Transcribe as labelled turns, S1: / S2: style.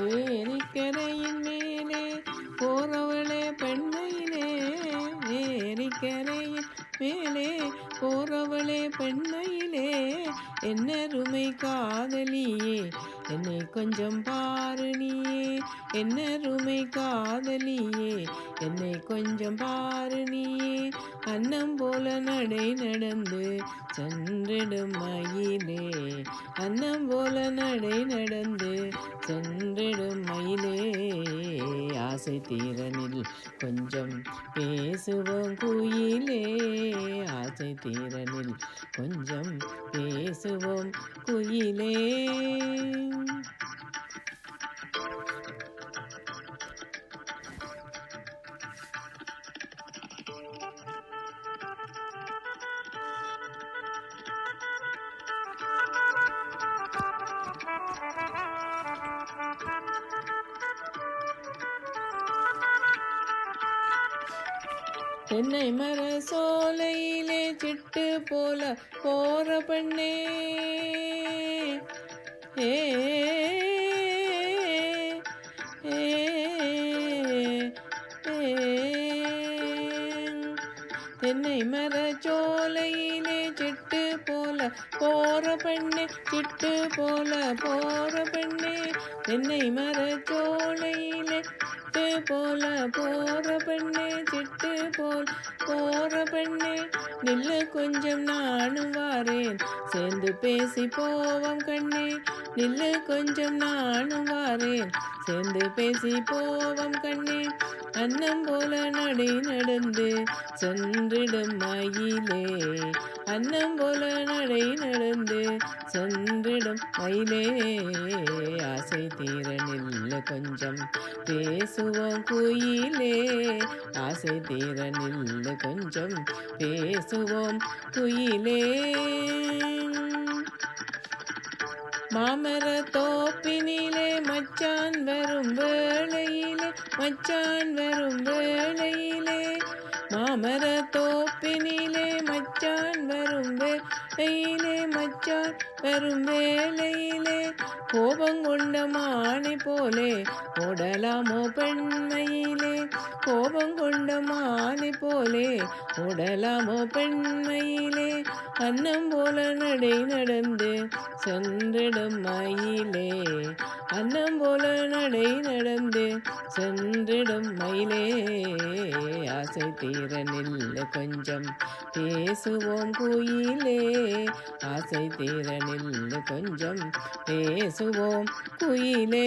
S1: ஏரிக்கரையின் மேலே போறவளே பெண்மையிலே ஏரிக்கரையின் மேலே போறவளே பெண்மையிலே என்னருமை காதலியே என்னை கொஞ்சம் பாரு நீயே என்னருமை காதலியே என்னை கொஞ்சம் பாரு நீயே அன்னம் போல நடை நடந்து சென்றிடும் மயிலே அன்னம் போல நடை நடந்து ஆசை தீரனில் கொஞ்சம் பேசுவோம் குயிலே. ஆசை தீரனில் கொஞ்சம் பேசுவோம் குயிலே. தென்னை மர சோலையிலே சிட்டு போல போற பெண்ணே. ஏ தென்னை மர சோலையிலே சிட்டு போல போற பெண்ணே சிட்டு போல போற பெண்ணே. தென்னை மர சோலையிலே சிட்டு போல போற பெண்ணே சிட்டு போல் போற பெண்ணே. நில்லு கொஞ்சம் நானும் வாரேன். சேர்ந்து பேசி போவோம் கண்ணே. நில்லு கொஞ்சம் நானும் வாரேன். சேர்ந்து பேசி போவோம் கண்ணே. அன்னம் போல நடை நடந்து சென்றிடும் மயிலே. அன்னம் போல நடை நடந்து சென்றிடும் மயிலே. ஆசை தீர நில்ல கொஞ்சம் பேசுவோம் குயிலே. ஆசை தீர நில்ல கொஞ்சம் பேசுவோம் குயிலே. மாமர தோப்பினிலே மச்சான் வரும் வேளையிலே மச்சான் வரும் வேளையிலே. மாமர தோப்பினிலே மச்சான் வரும் வேலையிலே மச்சான் வரும் வேலையிலே கோபம் கொண்ட மானை போலே ஓடலாமோ பெண்மையிலே? கோபம் கொண்ட மானை போலே ஓடலாமோ பெண்மையிலே? அன்னம் போல நடை நடந்து சென்றிடும் மயிலே. அன்னம் போல நடை நடந்து சென்றிடும் மயிலே. ஆசை தீர நில்ல கொஞ்சம் பேசுவோம் குயிலே. ஆசை தீர நில்ல கொஞ்சம் பேசுவோம் குயிலே.